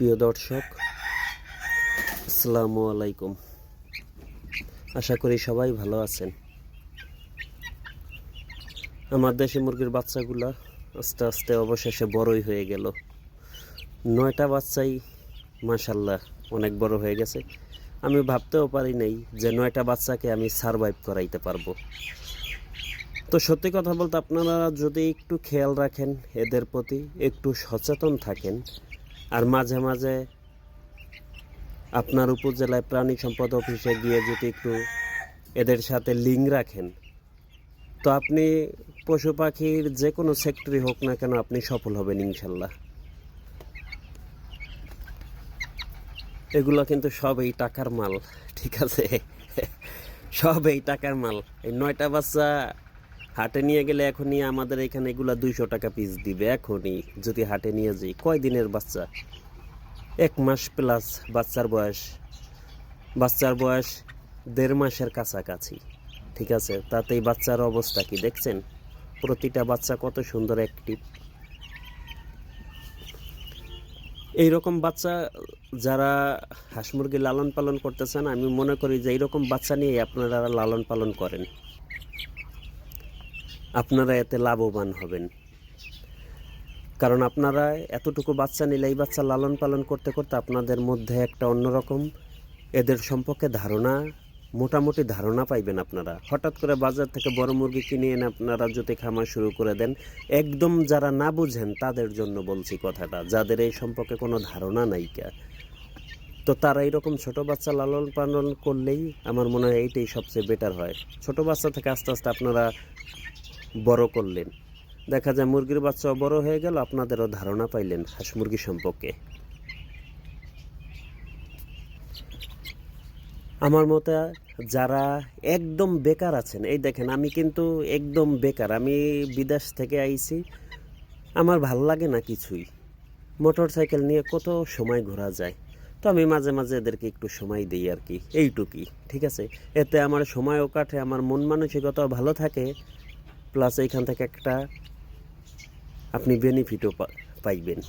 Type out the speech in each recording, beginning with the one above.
প্রিয় দর্শক, আসসালামু আলাইকুম। আশা করি সবাই ভালো আছেন। আমার দেশি মুরগির বাচ্চাগুলা আস্তে আস্তে অবশেষে বড়ই হয়ে গেল। নয়টা বাচ্চাই মাশাল্লাহ অনেক বড় হয়ে গেছে। আমি ভাবতেও পারি নাই যে নয়টা বাচ্চাকে আমি সারভাইভ করাইতে পারব। তো সত্যি কথা বলতে আপনারা যদি একটু খেয়াল রাখেন, এদের প্রতি একটু সচেতন থাকেন আর মাঝে মাঝে আপনার উপজেলায় প্রাণী সম্পদ অফিসে গিয়ে যদি একটু এদের সাথে লিঙ্ক রাখেন, তো আপনি পশু পাখির যে কোনো সেক্টরই হোক না কেন আপনি সফল হবেন ইনশাল্লাহ। এগুলো কিন্তু সব এই টাকার মাল, ঠিক আছে? সব এই টাকার মাল। এই নয়টা বাচ্চা হাটে নিয়ে গেলে এখনই আমাদের এখানে এগুলা দুইশো টাকা পিস দিবে এখনই। যদি হাটে নিয়ে যাই কয় দিনের বাচ্চা? এক মাস প্লাস বাচ্চার বয়স। বাচ্চার বয়স দেড় মাসের কাছাকাছি, ঠিক আছে? তাতেই বাচ্চার অবস্থা কি দেখছেন? প্রতিটা বাচ্চা কত সুন্দর অ্যাক্টিভ এইরকম বাচ্চা যারা হাঁস মুরগি লালন পালন করতেছেন, আমি মনে করি যে এইরকম বাচ্চা নিয়ে আপনারা লালন পালন করেন। আপনারা এতে লাভবান হবেন। কারণ আপনারা এতটুকু বাচ্চা নিলে এই বাচ্চা লালন পালন করতে করতে আপনাদের মধ্যে একটা অন্যরকম এদের সম্পর্কে ধারণা, মোটামুটি ধারণা পাইবেন আপনারা। হঠাৎ করে বাজার থেকে বড় মুরগি কিনে এনে আপনারা যদি খামার শুরু করে দেন, একদম যারা না বুঝেন তাদের জন্য বলছি কথাটা, যাদের এই সম্পর্কে কোনো ধারণা নাই নাইকা তো তারা এইরকম ছোট বাচ্চা লালন পালন করলেই আমার মনে হয় এইটাই সবচেয়ে বেটার হয়। ছোট বাচ্চা থেকে আস্তে আস্তে আপনারা বড় করলেন। দেখা যায় মুরগির বাচ্চাও বড় হয়ে গেল, আপনাদেরও ধারণা পাইলেন হাঁস মুরগি সম্পর্কে। আমার মতে যারা একদম বেকার আছেন, এই দেখেন আমি কিন্তু একদম বেকার, আমি বিদেশ থেকে আইছি, আমার ভালো লাগে না কিছুই। মোটর সাইকেল নিয়ে কত সময় ঘোরা যায়? তো আমি মাঝে মাঝে এদেরকে একটু সময় দিই আর কি, এইটুকুই, ঠিক আছে? এতে আমার সময়ও কাটে, আমার মন মানসিকতাও ভালো থাকে প্লাস এইখান থেকে একটা আপনি বেনিফিটও পাইবেন।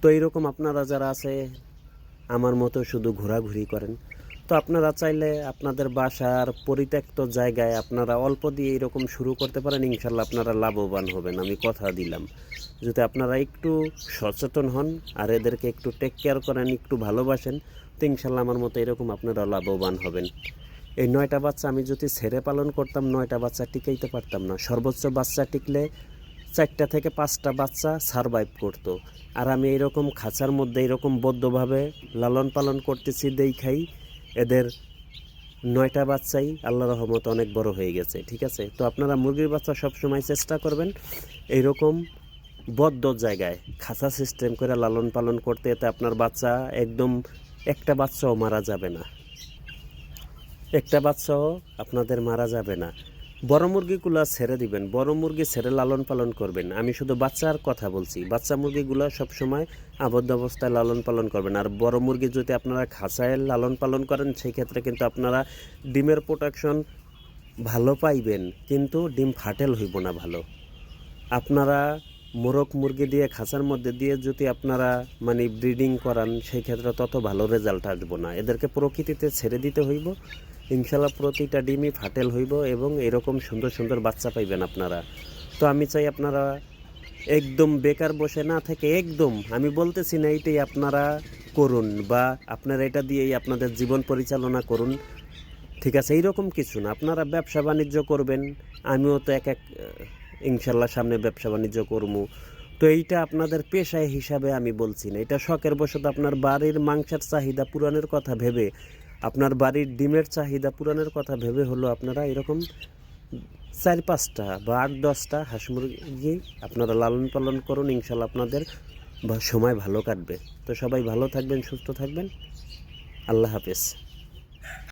তো এইরকম আপনারা যারা আছে, আমার মতো শুধু ঘোরাঘুরি করেন, তো আপনারা চাইলে আপনাদের বাসার পরিত্যক্ত জায়গায় আপনারা অল্প দিয়ে এরকম শুরু করতে পারেন, ইনশাল্লাহ আপনারা লাভবান হবেন, আমি কথা দিলাম। যদি আপনারা একটু সচেতন হন, আর এদেরকে একটু টেক কেয়ার করেন, একটু ভালোবাসেন, তো ইনশাল্লাহ আমার মতো এরকম আপনারা লাভবান হবেন। এই নয়টা বাচ্চা আমি যদি ছেড়ে পালন করতাম, নয়টা বাচ্চা টিকাইতে পারতাম না। সর্বোচ্চ বাচ্চা টিকলে চারটা থেকে পাঁচটা বাচ্চা সারভাইভ করতো। আর আমি এরকম খাঁচার মধ্যে এরকম বদ্ধভাবে লালন পালন করতেছি দেই খাই এদের নয়টা বাচ্চাই আল্লাহ রহমত অনেক বড় হয়ে গেছে, ঠিক আছে? তো আপনারা মুরগির বাচ্চা সবসময় চেষ্টা করবেন এইরকম বদ্ধ জায়গায় খাঁচা সিস্টেম করে লালন পালন করতে, এতে আপনার বাচ্চা একদম একটা বাচ্চাও মারা যাবে না। একটা বাচ্চাও আপনাদের মারা যাবে না। বড় মুরগিগুলো ছেড়ে দিবেন, বড় মুরগি ছেড়ে লালন পালন করবেন আমি শুধু বাচ্চার কথা বলছি, বাচ্চা মুরগিগুলো সবসময় আবদ্ধ অবস্থায় লালন পালন করবেন। আর বড় মুরগি যদি আপনারা খাঁচায় লালন পালন করেন, সেই ক্ষেত্রে কিন্তু আপনারা ডিমের প্রোটেকশন ভালো পাইবেন, কিন্তু ডিম ফাটেল হইব না ভালো। আপনারা মোরগ মুরগি দিয়ে খাঁচার মধ্যে দিয়ে যদি আপনারা মানে ব্রিডিং করান, সেই ক্ষেত্রে তত ভালো রেজাল্ট আসব না। এদেরকে প্রকৃতিতে ছেড়ে দিতে হইব। ইনশাল্লাহ প্রতিটা ডিমই ফাটেল হইব এবং এরকম সুন্দর সুন্দর বাচ্চা পাইবেন আপনারা। তো আমি চাই আপনারা একদম বেকার বসে না থেকে একদম, আমি বলতেছি না এইটাই আপনারা করুন বা আপনারা এটা দিয়েই আপনাদের জীবন পরিচালনা করুন। ঠিক আছে, এইরকম কিছু না, আপনারা ব্যবসা বাণিজ্য করবেন, আমিও তো এক এক ইনশাল্লাহ সামনে ব্যবসা বাণিজ্য করব তো এইটা আপনাদের পেশায় হিসাবে আমি বলছি না। এটা শখের বশত আপনার বাড়ির মাংসের চাহিদা পূরণের কথা ভেবে, আপনার বাড়ির ডিমের চাহিদা পূরণের কথা ভেবে হলো আপনারা এরকম চার পাঁচটা বা আট দশটা হাঁস মুরগি আপনারা লালন পালন করুন, ইনশাল্লাহ আপনাদের সময় ভালো কাটবে। তো সবাই ভালো থাকবেন, সুস্থ থাকবেন। আল্লাহ হাফেজ।